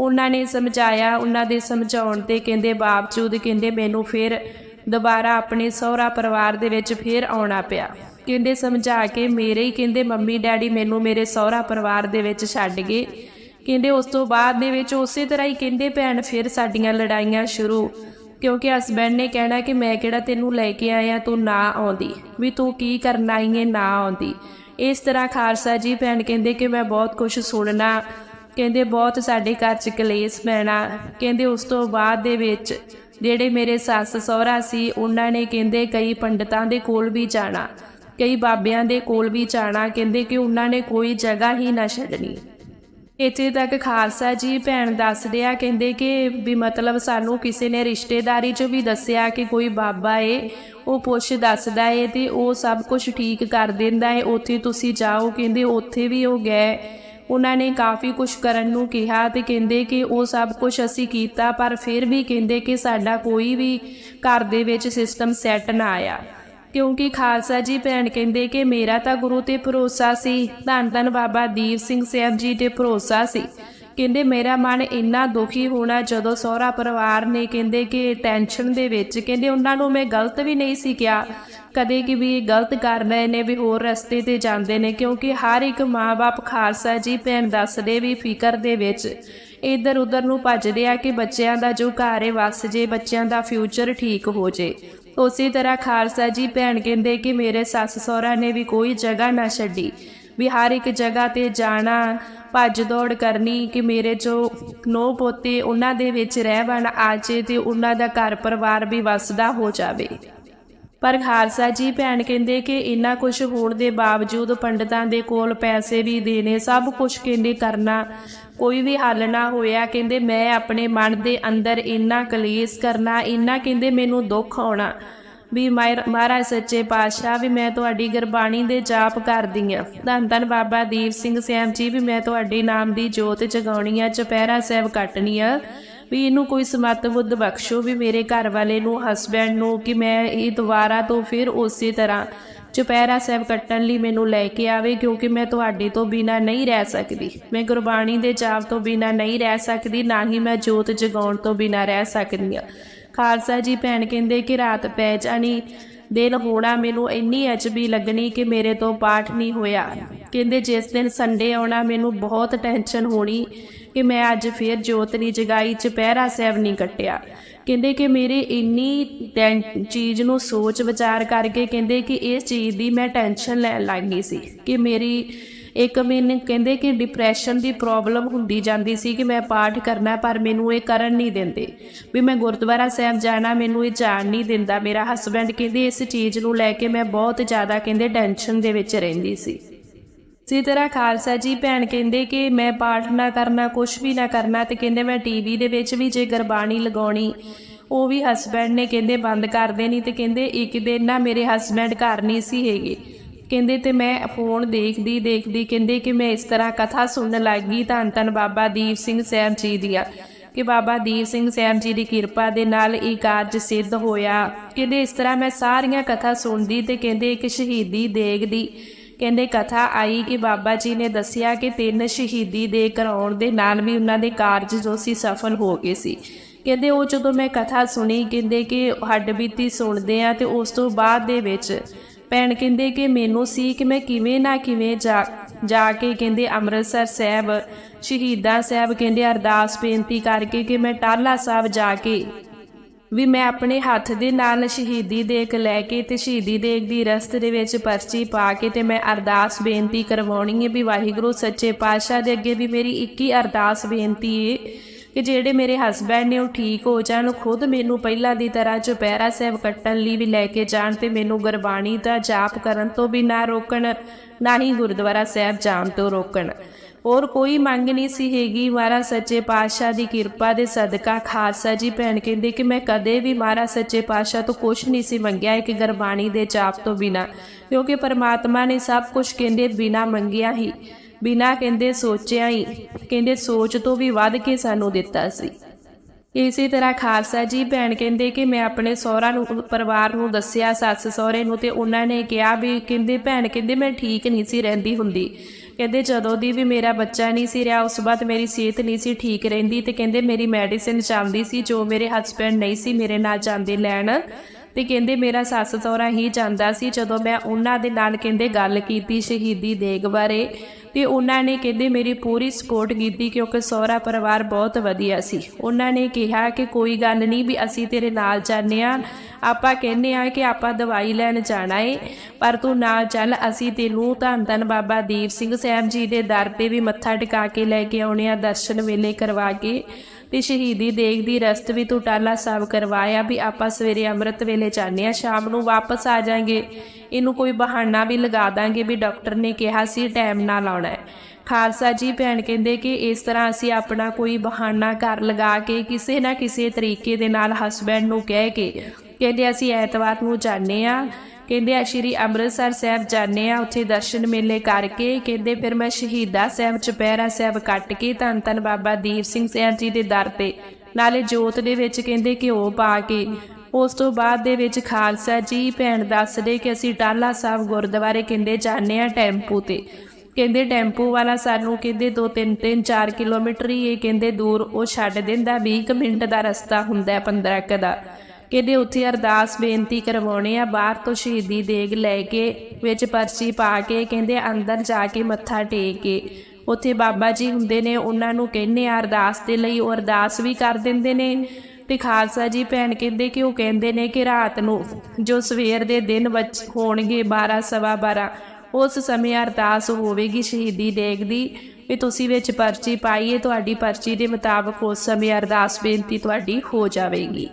ਉਹਨਾਂ ਨੇ ਸਮਝਾਇਆ, ਉਹਨਾਂ ਦੇ ਸਮਝਾਉਣ ਤੇ ਕਹਿੰਦੇ ਬਾਵਜੂਦ ਕਹਿੰਦੇ ਮੈਨੂੰ ਫਿਰ ਦੁਬਾਰਾ ਆਪਣੇ ਸਹੁਰਾ ਪਰਿਵਾਰ ਦੇ ਵਿੱਚ ਫਿਰ ਆਉਣਾ ਪਿਆ। ਕਹਿੰਦੇ ਸਮਝਾ ਕੇ ਮੇਰੇ ਹੀ ਕਹਿੰਦੇ ਮੰਮੀ ਡੈਡੀ ਮੈਨੂੰ ਮੇਰੇ ਸਹੁਰਾ ਪਰਿਵਾਰ ਦੇ ਵਿੱਚ ਛੱਡ ਗਏ। ਕਹਿੰਦੇ ਉਸ ਤੋਂ ਬਾਅਦ ਦੇ ਵਿੱਚ ਉਸੇ ਤਰ੍ਹਾਂ ਹੀ ਕਹਿੰਦੇ ਭੈਣ ਫਿਰ ਸਾਡੀਆਂ ਲੜਾਈਆਂ ਸ਼ੁਰੂ। ਕਿਉਂਕਿ ਹਸਬੈਂਡ ਨੇ ਕਹਿਣਾ ਕਿ ਮੈਂ ਕਿਹੜਾ ਤੈਨੂੰ ਲੈ ਕੇ ਆਇਆ, ਤੂੰ ਨਾ ਆਉਂਦੀ। ਵੀ ਤੂੰ ਕੀ ਕਰਨਾ ਆਈ ਨਾ ਆਉਂਦੀ। ਇਸ ਤਰ੍ਹਾਂ ਖਾਲਸਾ ਜੀ ਭੈਣ ਕਹਿੰਦੇ ਕਿ ਮੈਂ ਬਹੁਤ ਕੁਝ ਸੁਣਨਾ ਕਹਿੰਦੇ, ਬਹੁਤ ਸਾਡੇ ਘਰ 'ਚ ਕਲੇਸ਼ ਪੈਣਾ। ਕਹਿੰਦੇ, ਉਸ ਤੋਂ ਬਾਅਦ ਦੇ ਵਿੱਚ ਜਿਹੜੇ ਮੇਰੇ ਸੱਸ ਸਹੁਰਾ ਸੀ, ਉਹਨਾਂ ਨੇ ਕਹਿੰਦੇ ਕਈ ਪੰਡਤਾਂ ਦੇ ਕੋਲ ਵੀ ਜਾਣਾ, ਕਈ ਬਾਬਿਆਂ ਦੇ ਕੋਲ ਵੀ ਜਾਣਾ। ਕਹਿੰਦੇ ਕਿ ਉਹਨਾਂ ਨੇ ਕੋਈ ਜਗ੍ਹਾ ਹੀ ਨਾ ਛੱਡਣੀ। ਇੱਥੇ ਤੱਕ ਖਾਲਸਾ ਜੀ ਭੈਣ ਦੱਸਦੇ ਆ, ਕਹਿੰਦੇ ਕਿ ਵੀ ਮਤਲਬ ਸਾਨੂੰ ਕਿਸੇ ਨੇ ਰਿਸ਼ਤੇਦਾਰੀ 'ਚ ਵੀ ਦੱਸਿਆ ਕਿ ਕੋਈ ਬਾਬਾ ਏ, ਉਹ ਪੁੱਛ ਦੱਸਦਾ ਏ ਤੇ ਉਹ ਸਭ ਕੁਝ ਠੀਕ ਕਰ ਦਿੰਦਾ ਏ। ਉੱਥੇ ਤੁਸੀਂ ਜਾਓ, ਕਹਿੰਦੇ, ਉੱਥੇ ਵੀ ਉਹ ਗਏ। ਉਹਨਾਂ ਨੇ ਕਾਫੀ ਕੁਝ ਕਰਨ ਨੂੰ ਕਿਹਾ ਤੇ ਕਹਿੰਦੇ ਕਿ ਉਹ ਸਭ ਕੁਝ ਅਸੀਂ ਕੀਤਾ, ਪਰ ਫਿਰ ਵੀ ਕਹਿੰਦੇ ਕਿ ਸਾਡਾ ਕੋਈ ਵੀ ਘਰ ਦੇ ਵਿੱਚ ਸਿਸਟਮ ਸੈੱਟ ਨਾ ਆਇਆ। ਕਿਉਂਕਿ ਖਾਲਸਾ ਜੀ ਭੈਣ ਕਹਿੰਦੇ ਕਿ ਮੇਰਾ ਤਾਂ ਗੁਰੂ ਤੇ ਭਰੋਸਾ ਸੀ, ਧੰਨ ਧੰਨ ਬਾਬਾ ਦੀਪ ਸਿੰਘ ਸਾਹਿਬ ਜੀ ਤੇ ਭਰੋਸਾ ਸੀ। ਕਹਿੰਦੇ ਮੇਰਾ ਮਨ ਇੰਨਾ ਦੁਖੀ ਹੋਣਾ ਜਦੋਂ ਸਹੁਰਾ ਪਰਿਵਾਰ ਨੇ ਕਹਿੰਦੇ ਕਿ ਟੈਨਸ਼ਨ ਦੇ ਵਿੱਚ, ਕਹਿੰਦੇ ਉਹਨਾਂ ਨੂੰ ਮੈਂ ਗਲਤ ਵੀ ਨਹੀਂ ਸੀ ਕਿਹਾ ਕਦੇ ਕਿ ਵੀ ਗਲਤ ਕਰ ਰਹੇ ਨੇ, ਵੀ ਹੋਰ ਰਸਤੇ ਤੇ ਜਾਂਦੇ ਨੇ, ਕਿਉਂਕਿ ਹਰ ਇੱਕ ਮਾਂ-ਬਾਪ ਖਾਲਸਾ ਜੀ ਭੈਣ ਦੱਸਦੇ ਵੀ ਫਿਕਰ ਦੇ ਵਿੱਚ। ਇੱਧਰ ਉੱਧਰ ਨੂੰ ਭੱਜਦੇ ਆ ਕਿ ਬੱਚਿਆਂ ਦਾ ਜੋ ਘਰ ਹੈ ਵਸ ਜੇ, ਬੱਚਿਆਂ ਦਾ ਫਿਊਚਰ ਠੀਕ ਹੋ ਜੇ। ਉਸੇ ਤਰ੍ਹਾਂ ਖਾਲਸਾ ਜੀ ਭੈਣ ਕਹਿੰਦੇ ਕਿ ਮੇਰੇ ਸੱਸ ਸਹੁਰਾ ਨੇ ਵੀ ਕੋਈ ਜਗ੍ਹਾ ਨਾ ਛੱਡੀ, ਵੀ ਹਰ ਇੱਕ ਜਗ੍ਹਾ ਤੇ ਜਾਣਾ, ਭੱਜ ਦੌੜ ਕਰਨੀ, ਕਿ ਮੇਰੇ ਜੋ ਨੋ ਪੋਤੇ ਉਹਨਾਂ ਦੇ ਵਿੱਚ ਰਹਿ ਬਣ ਆ ਜੇ ਤੇ ਉਹਨਾਂ ਦਾ ਘਰ ਪਰਿਵਾਰ ਵੀ ਵਸਦਾ ਹੋ ਜਾਵੇ। ਪਰ ਖਾਲਸਾ ਜੀ ਭੈਣ ਕਹਿੰਦੇ ਕਿ ਇੰਨਾ ਕੁਝ ਹੋਣ ਦੇ ਬਾਵਜੂਦ ਪੰਡਤਾਂ ਦੇ ਕੋਲ ਪੈਸੇ ਵੀ ਦੇਣੇ, ਸਭ ਕੁਝ ਕਹਿੰਦੇ ਕਰਨਾ, ਕੋਈ ਵੀ ਹੱਲ ਨਾ ਹੋਇਆ, ਕਹਿੰਦੇ ਮੈਂ ਆਪਣੇ ਮਨ ਦੇ ਅੰਦਰ ਇੰਨਾ ਕਲੇਸ਼ ਕਰਨਾ, ਇੰਨਾ ਕਹਿੰਦੇ ਮੈਨੂੰ ਦੁੱਖ ਆਉਣਾ। ਵੀ ਮਹਾਰਾਜ ਸੱਚੇ ਪਾਤਸ਼ਾਹ, ਵੀ ਮੈਂ ਤੁਹਾਡੀ ਗੁਰਬਾਣੀ ਦੇ ਜਾਪ ਕਰਦੀ ਆ ਧੰਨ ਧੰਨ ਬਾਬਾ ਦੀਪ ਸਿੰਘ ਸਾਹਿਬ ਜੀ, ਵੀ ਮੈਂ ਤੁਹਾਡੇ ਨਾਮ ਦੀ ਜੋਤ ਜਗਾਉਣੀ ਆ ਚੁਪਹਿਰਾ ਸਾਹਿਬ ਕੱਟਣੀ ਆ। ਵੀ ਇਹਨੂੰ ਕੋਈ ਸਮੱਤ ਬੁੱਧ ਬਖਸ਼ੋ ਵੀ ਮੇਰੇ ਘਰ ਵਾਲੇ ਨੂੰ ਹਸਬੈਂਡ ਨੂੰ ਕਿ ਮੈਂ ਇਹ ਦੁਬਾਰਾ ਤੋਂ ਫਿਰ ਉਸੇ ਤਰ੍ਹਾਂ ਚੁਪਹਿਰਾ ਸਾਹਿਬ ਕੱਟਣ ਲਈ ਮੈਨੂੰ ਲੈ ਕੇ ਆਵੇ ਕਿਉਂਕਿ ਮੈਂ ਤੁਹਾਡੇ ਤੋਂ ਬਿਨਾ ਨਹੀਂ ਰਹਿ ਸਕਦੀ। ਮੈਂ ਗੁਰਬਾਣੀ ਦੇ ਜਾਪ ਤੋਂ ਬਿਨਾ ਨਹੀਂ ਰਹਿ ਸਕਦੀ, ਨਾ ਹੀ ਮੈਂ ਜੋਤ ਜਗਾਉਣ ਤੋਂ ਬਿਨਾ ਰਹਿ ਸਕਦੀ ਹਾਂ। ਖਾਲਸਾ ਜੀ ਭੈਣ ਕਹਿੰਦੇ ਕਿ ਰਾਤ ਪੈ ਜਾਣੀ, ਦਿਨ ਹੋਣਾ ਮੈਨੂੰ ਇੰਨੀ ਅਜਬੀ ਲੱਗਣੀ ਕਿ ਮੇਰੇ ਤੋਂ ਪਾਠ ਨਹੀਂ ਹੋਇਆ। ਕਹਿੰਦੇ ਜਿਸ ਦਿਨ ਸੰਡੇ ਆਉਣਾ ਮੈਨੂੰ ਬਹੁਤ ਟੈਨਸ਼ਨ ਹੋਣੀ ਕਿ ਮੈਂ ਅੱਜ ਫੇਰ ਜੋਤ ਨਹੀਂ ਜਗਾਈ ਚੁਪਹਿਰਾ ਸਾਹਿਬ ਨਹੀਂ ਕੱਟਿਆ। ਕਹਿੰਦੇ ਕਿ ਮੇਰੇ ਇੰਨੀ ਟੈਨ- ਚੀਜ਼ ਨੂੰ ਸੋਚ ਵਿਚਾਰ ਕਰਕੇ ਕਹਿੰਦੇ ਕਿ ਇਸ ਚੀਜ਼ ਦੀ ਮੈਂ ਟੈਨਸ਼ਨ ਲੈਣ ਲੱਗ ਗਈ ਸੀ ਕਿ ਮੇਰੀ ਇੱਕ ਮੈਨੂੰ ਕਹਿੰਦੇ ਕਿ ਡਿਪਰੈਸ਼ਨ ਦੀ ਪ੍ਰੋਬਲਮ ਹੁੰਦੀ ਜਾਂਦੀ ਸੀ ਕਿ ਮੈਂ ਪਾਠ ਕਰਨਾ ਪਰ ਮੈਨੂੰ ਇਹ ਕਰਨ ਨਹੀਂ ਦਿੰਦੇ। ਵੀ ਮੈਂ ਗੁਰਦੁਆਰਾ ਸਾਹਿਬ ਜਾਣਾ ਮੈਨੂੰ ਇਹ ਜਾਣ ਨਹੀਂ ਦਿੰਦਾ। ਮੇਰਾ ਹਸਬੈਂਡ ਕਹਿੰਦੇ ਇਸ ਚੀਜ਼ ਨੂੰ ਲੈ ਕੇ ਮੈਂ ਬਹੁਤ ਜ਼ਿਆਦਾ ਕਹਿੰਦੇ ਟੈਨਸ਼ਨ ਦੇ ਵਿੱਚ ਰਹਿੰਦੀ ਸੀ। ਇਸੇ ਤਰ੍ਹਾਂ ਖਾਲਸਾ ਜੀ, ਭੈਣ ਕਹਿੰਦੇ ਕਿ ਮੈਂ ਪਾਠ ਨਾ ਕਰਨਾ ਕੁਝ ਵੀ ਨਾ ਕਰਨਾ ਤੇ ਕਹਿੰਦੇ ਮੈਂ ਟੀਵੀ ਦੇ ਵਿੱਚ ਵੀ ਜੇ ਗੁਰਬਾਣੀ ਲਗਾਉਣੀ, ਉਹ ਵੀ ਹਸਬੈਂਡ ਨੇ ਕਹਿੰਦੇ ਬੰਦ ਕਰ ਦੇਣੀ ਤੇ ਕਹਿੰਦੇ ਇੱਕ ਦਿਨ ਨਾ ਮੇਰੇ ਹਸਬੈਂਡ ਘਰ ਨਹੀਂ ਸੀ ਹੈਗੇ। ਕਹਿੰਦੇ ਤੇ ਮੈਂ ਫੋਨ ਦੇਖਦੀ ਦੇਖਦੀ ਕਹਿੰਦੇ ਕਿ ਮੈਂ ਇਸ ਤਰ੍ਹਾਂ ਕਥਾ ਸੁਣਨ ਲੱਗ ਗਈ ਧੰਨ ਧੰਨ ਬਾਬਾ ਦੀਪ ਸਿੰਘ ਸਾਹਿਬ ਜੀ ਦੀਆਂ ਕਿ ਬਾਬਾ ਦੀਪ ਸਿੰਘ ਸਾਹਿਬ ਜੀ ਦੀ ਕਿਰਪਾ ਦੇ ਨਾਲ ਇਹ ਕਾਰਜ ਸਿੱਧ ਹੋਇਆ। ਕਹਿੰਦੇ ਇਸ ਤਰ੍ਹਾਂ ਮੈਂ ਸਾਰੀਆਂ ਕਥਾ ਸੁਣਦੀ ਤੇ ਕਹਿੰਦੇ ਇੱਕ ਸ਼ਹੀਦੀ ਦੇਖਦੀ। ਕਹਿੰਦੇ ਕਥਾ ਆਈ ਕਿ ਬਾਬਾ ਜੀ ਨੇ ਦੱਸਿਆ ਕਿ ਤਿੰਨ ਸ਼ਹੀਦੀ ਦੇ ਕਰਾਉਣ ਦੇ ਨਾਲ ਵੀ ਉਹਨਾਂ ਦੇ ਕਾਰਜ ਜੋ ਸੀ ਸਫਲ ਹੋ ਗਏ ਸੀ। ਕਹਿੰਦੇ ਉਹ ਜਦੋਂ ਮੈਂ ਕਥਾ ਸੁਣੀ, ਕਹਿੰਦੇ ਕਿ ਹੱਡ ਬੀਤੀ ਸੁਣਦੇ ਆ ਤੇ ਉਸ ਤੋਂ ਬਾਅਦ ਦੇ ਵਿੱਚ ਭੈਣ ਕਹਿੰਦੇ ਕਿ ਮੈਨੂੰ ਸੀ ਕਿ ਮੈਂ ਕਿਵੇਂ ਨਾ ਕਿਵੇਂ ਜਾ ਜਾ ਕੇ ਕਹਿੰਦੇ ਅੰਮ੍ਰਿਤਸਰ ਸਾਹਿਬ, ਸ਼ਹੀਦਾਂ ਸਾਹਿਬ ਕਹਿੰਦੇ ਅਰਦਾਸ ਬੇਨਤੀ ਕਰਕੇ ਕਿ ਮੈਂ ਟਾਲਾ ਸਾਹਿਬ ਜਾ ਕੇ ਵੀ ਮੈਂ ਆਪਣੇ ਹੱਥ ਦੇ ਨਾਲ ਸ਼ਹੀਦੀ ਦੇਖ ਲੈ ਕੇ ਤੇ ਸ਼ਹੀਦੀ ਦੇਖ ਦੀ ਰਸਤ ਦੇ ਵਿੱਚ ਪਰਚੀ ਪਾ ਕੇ ਤੇ ਮੈਂ ਅਰਦਾਸ ਬੇਨਤੀ ਕਰਵਾਉਣੀ ਹੈ ਵੀ ਵਾਹਿਗੁਰੂ, ਸੱਚੇ ਪਾਤਸ਼ਾਹ ਦੇ ਅੱਗੇ ਵੀ ਮੇਰੀ ਇੱਕ ਹੀ ਅਰਦਾਸ ਬੇਨਤੀ ਹੈ ਕਿ ਜਿਹੜੇ ਮੇਰੇ ਹਸਬੈਂਡ ਨੇ ਉਹ ਠੀਕ ਹੋ ਜਾਣ ਖੁਦ ਮੈਨੂੰ ਪਹਿਲਾਂ ਦੀ ਤਰ੍ਹਾਂ ਚੁਪਹਿਰਾ ਸਾਹਿਬ ਕੱਟਣ ਲਈ ਵੀ ਲੈ ਕੇ ਜਾਣ ਤੇ ਮੈਨੂੰ ਗੁਰਬਾਣੀ ਦਾ ਜਾਪ ਕਰਨ ਤੋਂ ਵੀ ਨਾ ਰੋਕਣ, ਨਾ ਹੀ ਗੁਰਦੁਆਰਾ ਸਾਹਿਬ ਜਾਣ ਤੋਂ ਰੋਕਣ। ਹੋਰ ਕੋਈ ਮੰਗ ਨਹੀਂ ਸੀ ਹੈਗੀ। ਮਹਾਰਾਜ ਸੱਚੇ ਪਾਤਸ਼ਾਹ ਦੀ ਕਿਰਪਾ ਦੇ ਸਦਕਾ ਖਾਲਸਾ ਜੀ ਭੈਣ ਕਹਿੰਦੇ ਕਿ ਮੈਂ ਕਦੇ ਵੀ ਮਹਾਰਾਜ ਸੱਚੇ ਪਾਤਸ਼ਾਹ ਤੋਂ ਕੁਝ ਨਹੀਂ ਸੀ ਮੰਗਿਆ, ਇੱਕ ਗੁਰਬਾਣੀ ਦੇ ਚਾਪ ਤੋਂ ਬਿਨਾ। ਕਿਉਂਕਿ ਪਰਮਾਤਮਾ ਨੇ ਸਭ ਕੁਝ ਕਹਿੰਦੇ ਬਿਨਾ ਮੰਗਿਆ ਹੀ, ਬਿਨਾ ਕਹਿੰਦੇ ਸੋਚਿਆ ਹੀ, ਕਹਿੰਦੇ ਸੋਚ ਤੋਂ ਵੀ ਵੱਧ ਕੇ ਸਾਨੂੰ ਦਿੱਤਾ ਸੀ। ਇਸੇ ਤਰ੍ਹਾਂ ਖਾਲਸਾ ਜੀ ਭੈਣ ਕਹਿੰਦੇ ਕਿ ਮੈਂ ਆਪਣੇ ਸਹੁਰਾ ਨੂੰ, ਪਰਿਵਾਰ ਨੂੰ ਦੱਸਿਆ, ਸੱਸ ਸਹੁਰੇ ਨੂੰ ਤੇ ਉਹਨਾਂ ਨੇ ਕਿਹਾ ਵੀ ਕਹਿੰਦੇ ਭੈਣ ਕਹਿੰਦੇ ਮੈਂ ਠੀਕ ਨਹੀਂ ਸੀ, ਰਹਿੰਦੀ ਹੁੰਦੀ। ਕਹਿੰਦੇ ਜਦੋਂ ਦੀ ਵੀ ਮੇਰਾ ਬੱਚਾ ਨਹੀਂ ਸੀ ਰਿਹਾ, ਉਸ ਤੋਂ ਬਾਅਦ ਮੇਰੀ ਸਿਹਤ ਨਹੀਂ ਸੀ ਠੀਕ ਰਹਿੰਦੀ ਤੇ ਕਹਿੰਦੇ ਮੇਰੀ ਮੈਡੀਸਿਨ ਚੱਲਦੀ ਸੀ, ਜੋ ਮੇਰੇ ਹਸਬੈਂਡ ਨਹੀਂ ਸੀ ਮੇਰੇ ਨਾਲ ਜਾਂਦੇ ਲੈਣ। ਤੇ ਕਹਿੰਦੇ ਮੇਰਾ ਸੱਸ ਸਹੁਰਾ ਹੀ ਜਾਂਦਾ ਸੀ ਜਦੋਂ ਮੈਂ ਉਹਨਾਂ ਦੇ ਨਾਲ ਕਹਿੰਦੇ ਗੱਲ ਕੀਤੀ ਸ਼ਹੀਦੀ ਦੇਗ ਬਾਰੇ। ਤੇ ਉਹਨਾਂ ਨੇ ਕਹਿੰਦੇ ਮੇਰੀ ਪੂਰੀ ਸਪੋਰਟ ਕੀਤੀ ਕਿਉਂਕਿ ਸਹੁਰਾ ਪਰਿਵਾਰ ਬਹੁਤ ਵਧੀਆ ਸੀ। ਉਹਨਾਂ ਨੇ ਕਿਹਾ ਕਿ ਕੋਈ ਗੱਲ ਨਹੀਂ ਵੀ ਅਸੀਂ ਤੇਰੇ ਨਾਲ ਜਾਂਦੇ ਆ ਆਪਾਂ ਕਹਿੰਦੇ ਆ ਕਿ ਆਪਾਂ ਦਵਾਈ ਲੈਣ ਜਾਣਾ ਏ, ਪਰ ਤੂੰ ਨਾਲ ਚੱਲ, ਅਸੀਂ ਤੈਨੂੰ ਧੰਨ ਧੰਨ ਬਾਬਾ ਦੀਪ ਸਿੰਘ ਸਾਹਿਬ ਜੀ ਦੇ ਦਰ ਤੇ ਵੀ ਮੱਥਾ ਟਿਕਾ ਕੇ ਲੈ ਕੇ ਆਉਣੇ ਆ ਦਰਸ਼ਨ ਵੇਲੇ ਕਰਵਾ ਕੇ। ਤੇ ਸ਼ਹੀਦੀ ਦੇਗ ਦੀ ਰਸਤ ਵੀ ਤੂੰ ਟਾਲਾ ਸਾਹਿਬ ਕਰਵਾਇਆ ਵੀ ਆਪਾਂ ਸਵੇਰੇ ਅੰਮ੍ਰਿਤ ਵੇਲੇ ਜਾਂਦੇ ਆ ਸ਼ਾਮ ਨੂੰ ਵਾਪਸ ਆ ਜਾਾਂਗੇ। ਇਹਨੂੰ ਕੋਈ ਬਹਾਨਾ ਵੀ ਲਗਾ ਦਾਂਗੇ ਵੀ ਡਾਕਟਰ ਨੇ ਕਿਹਾ ਸੀ ਟਾਈਮ ਨਾਲ ਆਉਣਾ ਹੈ। ਖਾਲਸਾ ਜੀ ਭੈਣ ਕਹਿੰਦੇ ਕਿ ਇਸ ਤਰ੍ਹਾਂ ਅਸੀਂ ਆਪਣਾ ਕੋਈ ਬਹਾਨਾ ਕਰ ਲਗਾ ਕੇ ਕਿਸੇ ਨਾ ਕਿਸੇ ਤਰੀਕੇ ਦੇ ਨਾਲ ਹਸਬੈਂਡ ਨੂੰ ਕਹਿ ਕੇ ਕਹਿੰਦੇ ਅਸੀਂ ਐਤਵਾਰ ਨੂੰ ਜਾਂਦੇ ਆ ਕਹਿੰਦੇ ਆ, ਸ਼੍ਰੀ ਅੰਮ੍ਰਿਤਸਰ ਸਾਹਿਬ ਜਾਂਦੇ ਆ ਉੱਥੇ ਦਰਸ਼ਨ ਮੇਲੇ ਕਰਕੇ। ਕਹਿੰਦੇ, ਫਿਰ ਮੈਂ ਸ਼ਹੀਦਾ ਸਾਹਿਬ ਚੁਪਹਿਰਾ ਸਾਹਿਬ ਕੱਟ ਕੇ ਧੰਨ ਧੰਨ ਬਾਬਾ ਦੀਪ ਸਿੰਘ ਸਾਹਿਬ ਜੀ ਦੇ ਦਰ ਤੇ, ਨਾਲੇ ਜੋਤ ਦੇ ਵਿੱਚ ਕਹਿੰਦੇ ਘਿਓ ਪਾ ਕੇ, ਉਸ ਤੋਂ ਬਾਅਦ ਦੇ ਵਿੱਚ ਖਾਲਸਾ ਜੀ ਭੈਣ ਦੱਸਦੇ ਕਿ ਅਸੀਂ ਟਾਲਾ ਸਾਹਿਬ ਗੁਰਦੁਆਰੇ ਕਹਿੰਦੇ ਜਾਂਦੇ ਆ ਟੈਂਪੂ ਤੇ। ਕਹਿੰਦੇ, ਟੈਂਪੂ ਵਾਲਾ ਸਾਨੂੰ ਕਹਿੰਦੇ 2 3 3 4 ਕਿਲੋਮੀਟਰ ਹੀ ਇਹ ਕਹਿੰਦੇ ਦੂਰ, ਉਹ ਛੱਡ ਦਿੰਦਾ 20 ਕੁ ਮਿੰਟ ਦਾ ਰਸਤਾ ਹੁੰਦਾ ਹੈ 15 ਕ ਦਾ। ਕਹਿੰਦੇ ਉੱਥੇ ਅਰਦਾਸ ਬੇਨਤੀ ਕਰਵਾਉਣੇ ਆ, ਬਾਹਰ ਤੋਂ ਸ਼ਹੀਦੀ ਦੇਗ ਲੈ ਕੇ ਵਿੱਚ ਪਰਚੀ ਪਾ ਕੇ ਕਹਿੰਦੇ ਅੰਦਰ ਜਾ ਕੇ ਮੱਥਾ ਟੇਕ ਕੇ। ਉੱਥੇ ਬਾਬਾ ਜੀ ਹੁੰਦੇ ਨੇ, ਉਹਨਾਂ ਨੂੰ ਕਹਿੰਦੇ ਆ ਅਰਦਾਸ ਦੇ ਲਈ, ਉਹ ਅਰਦਾਸ ਵੀ ਕਰ ਦਿੰਦੇ ਨੇ। ਤੇ ਖਾਲਸਾ ਜੀ ਭੈਣ ਕਹਿੰਦੇ ਕਿ ਉਹ ਕਹਿੰਦੇ ਨੇ ਕਿ ਰਾਤ ਨੂੰ ਜੋ ਸਵੇਰ ਦੇ ਦਿਨ ਵਿੱਚ ਹੋਣਗੇ 12 ਸਵਾ 12 ਉਸ ਸਮੇਂ ਅਰਦਾਸ ਹੋਵੇਗੀ ਸ਼ਹੀਦੀ ਦੇਗ ਦੀ। ਵੀ ਤੁਸੀਂ ਵਿੱਚ ਪਰਚੀ ਪਾਈਏ ਤੁਹਾਡੀ ਪਰਚੀ ਦੇ ਮੁਤਾਬਕ ਉਸ ਸਮੇਂ ਅਰਦਾਸ ਬੇਨਤੀ ਤੁਹਾਡੀ ਹੋ ਜਾਵੇਗੀ।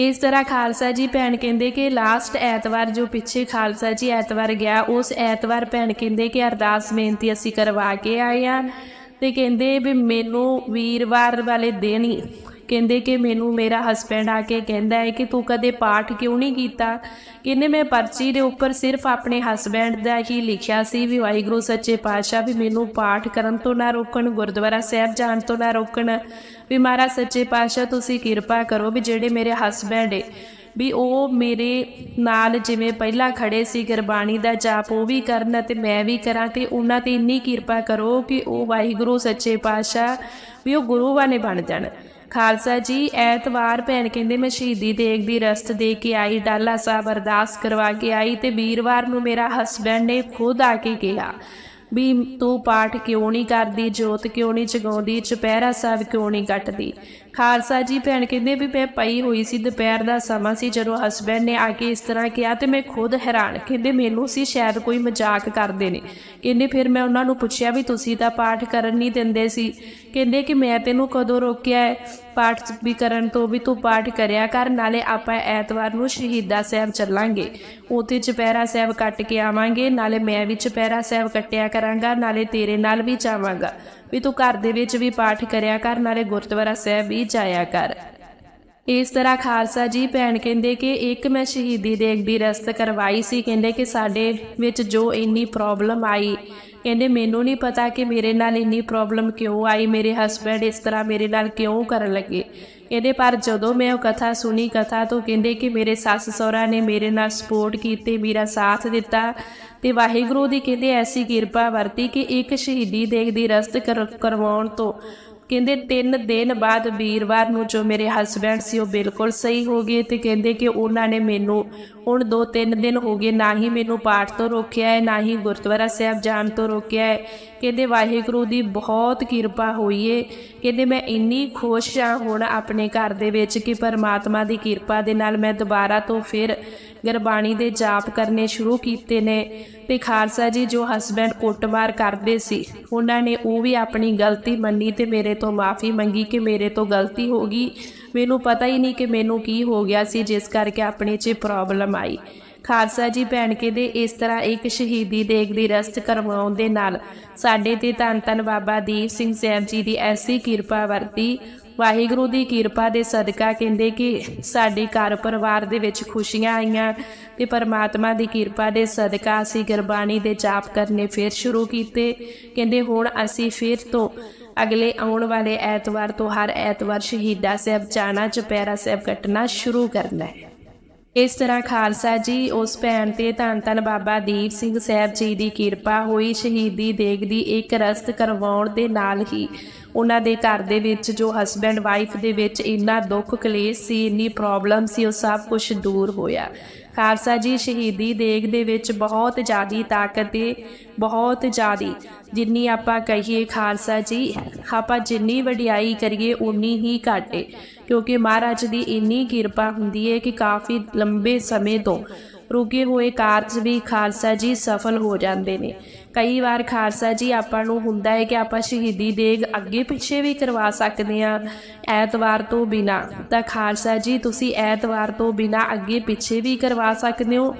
ਇਸ ਤਰ੍ਹਾਂ ਖਾਲਸਾ ਜੀ ਭੈਣ ਕਹਿੰਦੇ ਕਿ ਲਾਸਟ ਐਤਵਾਰ ਜੋ ਪਿੱਛੇ ਖਾਲਸਾ ਜੀ ਐਤਵਾਰ ਗਿਆ, ਉਸ ਐਤਵਾਰ ਭੈਣ ਕਹਿੰਦੇ ਕਿ ਅਰਦਾਸ ਬੇਨਤੀ ਅਸੀਂ ਕਰਵਾ ਕੇ ਆਏ ਆ ਤੇ ਕਹਿੰਦੇ ਵੀ ਮੈਨੂੰ ਵੀਰਵਾਰ ਵਾਲੇ ਦਿਨ ਹੀ ਕਹਿੰਦੇ ਕਿ ਮੈਨੂੰ ਮੇਰਾ ਹਸਬੈਂਡ ਆ ਕੇ ਕਹਿੰਦਾ ਹੈ ਕਿ ਤੂੰ ਕਦੇ ਪਾਠ ਕਿਉਂ ਨਹੀਂ ਕੀਤਾ? ਕਹਿੰਦੇ ਮੈਂ ਪਰਚੀ ਦੇ ਉੱਪਰ ਸਿਰਫ ਆਪਣੇ ਹਸਬੈਂਡ ਦਾ ਹੀ ਲਿਖਿਆ ਸੀ ਵੀ ਵਾਹਿਗੁਰੂ ਸੱਚੇ ਪਾਤਸ਼ਾਹ ਵੀ ਮੈਨੂੰ ਪਾਠ ਕਰਨ ਤੋਂ ਨਾ ਰੋਕਣ, ਗੁਰਦੁਆਰਾ ਸਾਹਿਬ ਜਾਣ ਤੋਂ ਨਾ ਰੋਕਣ। ਵੀ ਮਹਾਰਾਜ ਸੱਚੇ ਪਾਤਸ਼ਾਹ, ਤੁਸੀਂ ਕਿਰਪਾ ਕਰੋ ਵੀ ਜਿਹੜੇ ਮੇਰੇ ਹਸਬੈਂਡ ਏ, ਵੀ ਉਹ ਮੇਰੇ ਨਾਲ ਜਿਵੇਂ ਪਹਿਲਾਂ ਖੜੇ ਸੀ ਗੁਰਬਾਣੀ ਦਾ ਜਾਪ, ਉਹ ਵੀ ਕਰਨ ਤੇ ਮੈਂ ਵੀ ਕਰਾਂ ਤੇ ਉਹਨਾਂ ਤੇ ਇੰਨੀ ਕਿਰਪਾ ਕਰੋ ਕਿ ਉਹ ਵਾਹਿਗੁਰੂ, ਸੱਚੇ ਪਾਤਸ਼ਾਹ, ਵੀ ਉਹ ਗੁਰੂਵਾਨੇ ਬਣ ਜਾਣ। ਖਾਲਸਾ ਜੀ, ਐਤਵਾਰ ਭੈਣ ਕਹਿੰਦੇ ਮੈਂ ਸ਼ਹੀਦੀ ਦੇਗ ਦੀ ਰਸਤ ਦੇ ਕੇ ਆਈ, ਡਾਲਾ ਸਾਹਿਬ ਅਰਦਾਸ ਕਰਵਾ ਕੇ ਆਈ ਤੇ ਵੀਰਵਾਰ ਨੂੰ ਮੇਰਾ ਹਸਬੈਂਡ ਨੇ ਖੁਦ ਆ ਕੇ ਕਿਹਾ। ਵੀ ਤੂੰ ਪਾਠ ਕਿਉਂ ਨਹੀਂ ਕਰਦੀ, ਜੋਤ ਕਿਉਂ ਨਹੀਂ ਜਗਾਉਂਦੀ, ਚੁਪਹਿਰਾ ਸਾਹਿਬ ਕਿਉਂ ਨਹੀਂ ਕੱਟਦੀ? ਖਾਲਸਾ ਜੀ ਭੈਣ ਕਹਿੰਦੇ ਵੀ ਮੈਂ ਪਈ ਹੋਈ ਸੀ, ਦੁਪਹਿਰ ਦਾ ਸਮਾਂ ਸੀ, ਜਦੋਂ ਹਸਬੈਂਡ ਨੇ ਆ ਕੇ ਇਸ ਤਰ੍ਹਾਂ ਕਿਹਾ ਤੇ ਮੈਂ ਖੁਦ ਹੈਰਾਨ, ਕਹਿੰਦੇ ਮੈਨੂੰ ਸੀ ਸ਼ਾਇਦ ਕੋਈ ਮਜ਼ਾਕ ਕਰਦੇ ਨੇ। ਕਹਿੰਦੇ ਫਿਰ ਮੈਂ ਉਹਨਾਂ ਨੂੰ ਪੁੱਛਿਆ ਵੀ ਤੁਸੀਂ ਤਾਂ ਪਾਠ ਕਰਨ ਨਹੀਂ ਦਿੰਦੇ ਸੀ। ਕਹਿੰਦੇ ਕਿ ਮੈਂ ਤੈਨੂੰ ਕਦੋਂ ਰੋਕਿਆ ਹੈ? ਪਾਠ ਵੀ ਕਰਨ ਤੋਂ ਵੀ ਤੂੰ ਪਾਠ ਕਰਿਆ ਕਰ, ਨਾਲੇ ਆਪਾਂ ਐਤਵਾਰ ਨੂੰ ਸ਼ਹੀਦਾ ਸਾਹਿਬ ਚੱਲਾਂਗੇ। ਉੱਥੇ ਚੁਪਹਿਰਾ ਸਾਹਿਬ ਕੱਟ ਕੇ ਆਵਾਂਗੇ, ਨਾਲੇ ਮੈਂ ਵੀ ਚੁਪਹਿਰਾ ਸਾਹਿਬ ਕੱਟਿਆ ਕਰਾਂਗਾ, ਨਾਲੇ ਤੇਰੇ ਨਾਲ ਵੀ ਜਾਵਾਂਗਾ। ਵੀ ਤੂੰ ਘਰ ਦੇ ਵਿੱਚ ਵੀ ਪਾਠ ਕਰਿਆ ਕਰ, ਨਾਲੇ ਗੁਰਦੁਆਰਾ ਸਾਹਿਬ ਵੀ ਜਾਇਆ ਕਰ। ਇਸ ਤਰ੍ਹਾਂ ਖਾਲਸਾ ਜੀ ਭੈਣ ਕਹਿੰਦੇ ਕਿ ਇੱਕ ਮੈਂ ਸ਼ਹੀਦੀ ਦੇਗ ਦੀ ਰਸਤ ਕਰਵਾਈ ਸੀ, ਕਹਿੰਦੇ ਕਿ ਸਾਡੇ ਵਿੱਚ ਜੋ ਇੰਨੀ ਪ੍ਰੋਬਲਮ ਆਈ ਕਹਿੰਦੇ, ਮੈਨੂੰ ਨਹੀਂ ਪਤਾ ਕਿ ਮੇਰੇ ਨਾਲ ਇੰਨੀ ਪ੍ਰੋਬਲਮ ਕਿਉਂ ਆਈ, ਮੇਰੇ ਹਸਬੰਡ ਇਸ ਤਰ੍ਹਾਂ ਮੇਰੇ ਨਾਲ ਕਿਉਂ ਕਰਨ ਲੱਗੇ। ਕਹਿੰਦੇ, ਪਰ ਜਦੋਂ ਮੈਂ ਉਹ ਕਥਾ ਸੁਣੀ, ਕਥਾ ਤੋਂ ਕਹਿੰਦੇ ਕਿ ਮੇਰੇ ਸੱਸ ਸਹੁਰਾ ਨੇ ਮੇਰੇ ਨਾਲ ਸਪੋਰਟ ਕੀਤੀ, ਮੇਰਾ ਸਾਥ ਦਿੱਤਾ ਤੇ ਵਾਹਿਗੁਰੂ ਦੀ ਕਹਿੰਦੇ ਐਸੀ ਕਿਰਪਾ ਵਰਤੀ ਕਿ ਇੱਕ ਸ਼ਹੀਦੀ ਦੇਗ ਦੀ ਰਸਤ ਕਰ- ਕਰਵਾਉਣ ਤੋਂ ਕਹਿੰਦੇ 3 ਦਿਨ ਬਾਅਦ ਵੀਰਵਾਰ ਨੂੰ ਜੋ ਮੇਰੇ ਹਸਬੈਂਡ ਸੀ ਉਹ ਬਿਲਕੁਲ ਸਹੀ ਹੋ ਗਏ ਤੇ ਕਹਿੰਦੇ ਕਿ ਉਹਨਾਂ ਨੇ ਮੈਨੂੰ ਹੁਣ 2-3 ਦਿਨ ਹੋ ਗਏ ਨਾ ਹੀ ਮੈਨੂੰ ਪਾਠ ਤੋਂ ਰੋਕਿਆ ਹੈ, ਨਾ ਹੀ ਗੁਰਦੁਆਰਾ ਸਾਹਿਬ ਜਾਣ ਤੋਂ ਰੋਕਿਆ ਹੈ। ਕਹਿੰਦੇ ਵਾਹਿਗੁਰੂ ਦੀ ਬਹੁਤ ਕਿਰਪਾ ਹੋਈ ਏ। ਕਹਿੰਦੇ ਮੈਂ ਇੰਨੀ ਖੁਸ਼ ਹਾਂ ਹੁਣ ਆਪਣੇ ਘਰ ਦੇ ਵਿੱਚ ਕਿ ਪਰਮਾਤਮਾ ਦੀ ਕਿਰਪਾ ਦੇ ਨਾਲ ਮੈਂ ਦੁਬਾਰਾ ਤੋਂ ਫਿਰ ਗੁਰਬਾਣੀ ਦੇ ਜਾਪ ਕਰਨੇ ਸ਼ੁਰੂ ਕੀਤੇ ਨੇ। ਤੇ ਖਾਲਸਾ ਜੀ ਜੋ ਹਸਬੈਂਡ ਕੁੱਟਮਾਰ ਕਰਦੇ ਸੀ, ਉਹਨਾਂ ਨੇ ਉਹ ਵੀ ਆਪਣੀ ਗਲਤੀ ਮੰਨੀ ਤੇ ਮੇਰੇ ਤੋਂ ਮਾਫੀ ਮੰਗੀ ਕਿ ਮੇਰੇ ਤੋਂ ਗਲਤੀ ਹੋ ਗਈ। ਮੈਨੂੰ ਪਤਾ ਹੀ ਨਹੀਂ ਕਿ ਮੈਨੂੰ ਕੀ ਹੋ ਗਿਆ ਸੀ, ਜਿਸ ਕਰਕੇ ਆਪਣੇ 'ਚ ਪ੍ਰੋਬਲਮ ਆਈ। ਖਾਲਸਾ ਜੀ ਭੈਣਕੇ ਦੇ ਇਸ ਤਰ੍ਹਾਂ ਇੱਕ ਸ਼ਹੀਦੀ ਦੇਗ ਦੀ ਰਸਤ ਕਰਵਾਉਣ ਦੇ ਨਾਲ ਸਾਡੇ ਤੇ ਧੰਨ ਧੰਨ ਬਾਬਾ ਦੀਪ ਸਿੰਘ ਸਾਹਿਬ ਜੀ ਦੀ ਐਸੀ ਕਿਰਪਾ ਵਰਤੀ। ਵਾਹਿਗੁਰੂ ਦੀ ਕਿਰਪਾ ਦੇ ਸਦਕਾ ਕਹਿੰਦੇ ਕਿ ਸਾਡੇ ਘਰ ਪਰਿਵਾਰ ਦੇ ਵਿੱਚ ਖੁਸ਼ੀਆਂ ਆਈਆਂ ਤੇ ਪਰਮਾਤਮਾ ਦੀ ਕਿਰਪਾ ਦੇ ਸਦਕਾ ਅਸੀਂ ਗੁਰਬਾਣੀ ਦੇ ਜਾਪ ਕਰਨੇ ਫਿਰ ਸ਼ੁਰੂ ਕੀਤੇ। ਕਹਿੰਦੇ ਹੁਣ ਅਸੀਂ ਫਿਰ ਤੋਂ ਅਗਲੇ ਆਉਣ ਵਾਲੇ ਐਤਵਾਰ ਤੋਂ ਹਰ ਐਤਵਾਰ ਸ਼ਹੀਦਾ ਸਾਹਿਬ ਜਾਣਾ, ਚੁਪਹਿਰਾ ਸਾਹਿਬ ਕੱਟਣਾ ਸ਼ੁਰੂ ਕਰਨਾ ਹੈ। ਇਸ ਤਰ੍ਹਾਂ ਖਾਲਸਾ ਜੀ, ਉਸ ਭੈਣ ਤੇ ਧੰਨ ਧੰਨ ਬਾਬਾ ਦੀਪ ਸਿੰਘ ਸਾਹਿਬ ਜੀ ਦੀ ਕਿਰਪਾ ਹੋਈ ਸ਼ਹੀਦੀ ਦੇਗ ਦੀ ਇੱਕ ਰਸਤ ਕਰਵਾਉਣ ਦੇ ਨਾਲ ਹੀ ਉਹਨਾਂ ਦੇ ਘਰ ਦੇ ਵਿੱਚ ਜੋ ਹਸਬੈਂਡ ਵਾਈਫ ਦੇ ਵਿੱਚ ਇੰਨਾ ਦੁੱਖ ਕਲੇਸ਼ ਸੀ, ਇੰਨੀ ਪ੍ਰੋਬਲਮ ਸੀ, ਉਹ ਸਭ ਕੁਝ ਦੂਰ ਹੋਇਆ। ਖਾਲਸਾ ਜੀ, ਸ਼ਹੀਦੀ ਦੇਗ ਦੇ ਵਿੱਚ ਬਹੁਤ ਜ਼ਿਆਦੀ ਤਾਕਤ ਹੈ ਬਹੁਤ ਜ਼ਿਆਦੀ। ਜਿੰਨੀ ਆਪਾਂ ਕਹੀਏ ਖਾਲਸਾ ਜੀ, ਆਪਾਂ ਜਿੰਨੀ ਵਡਿਆਈ ਕਰੀਏ ਉਨੀ ਹੀ ਘੱਟ ਹੈ ਕਿਉਂਕਿ ਮਹਾਰਾਜ ਦੀ ਇੰਨੀ ਕਿਰਪਾ ਹੁੰਦੀ ਹੈ ਕਿ ਕਾਫੀ ਲੰਬੇ ਸਮੇਂ ਤੋਂ ਰੁਕੇ ਹੋਏ ਕਾਰਜ ਵੀ ਖਾਲਸਾ ਜੀ ਸਫਲ ਹੋ ਜਾਂਦੇ ਨੇ। ਕਈ ਵਾਰ ਖਾਲਸਾ ਜੀ ਆਪਾਂ ਨੂੰ ਹੁੰਦਾ ਹੈ ਕਿ ਆਪਾਂ ਸ਼ਹੀਦੀ ਦੇਗ ਅੱਗੇ ਪਿੱਛੇ ਵੀ ਕਰਵਾ ਸਕਦੇ ਆ ਐਤਵਾਰ ਤੋਂ ਬਿਨਾ। ਤਾਂ ਖਾਲਸਾ ਜੀ, ਤੁਸੀਂ ਐਤਵਾਰ ਤੋਂ ਬਿਨਾ ਅੱਗੇ ਪਿੱਛੇ ਵੀ ਕਰਵਾ ਸਕਦੇ ਹੋ।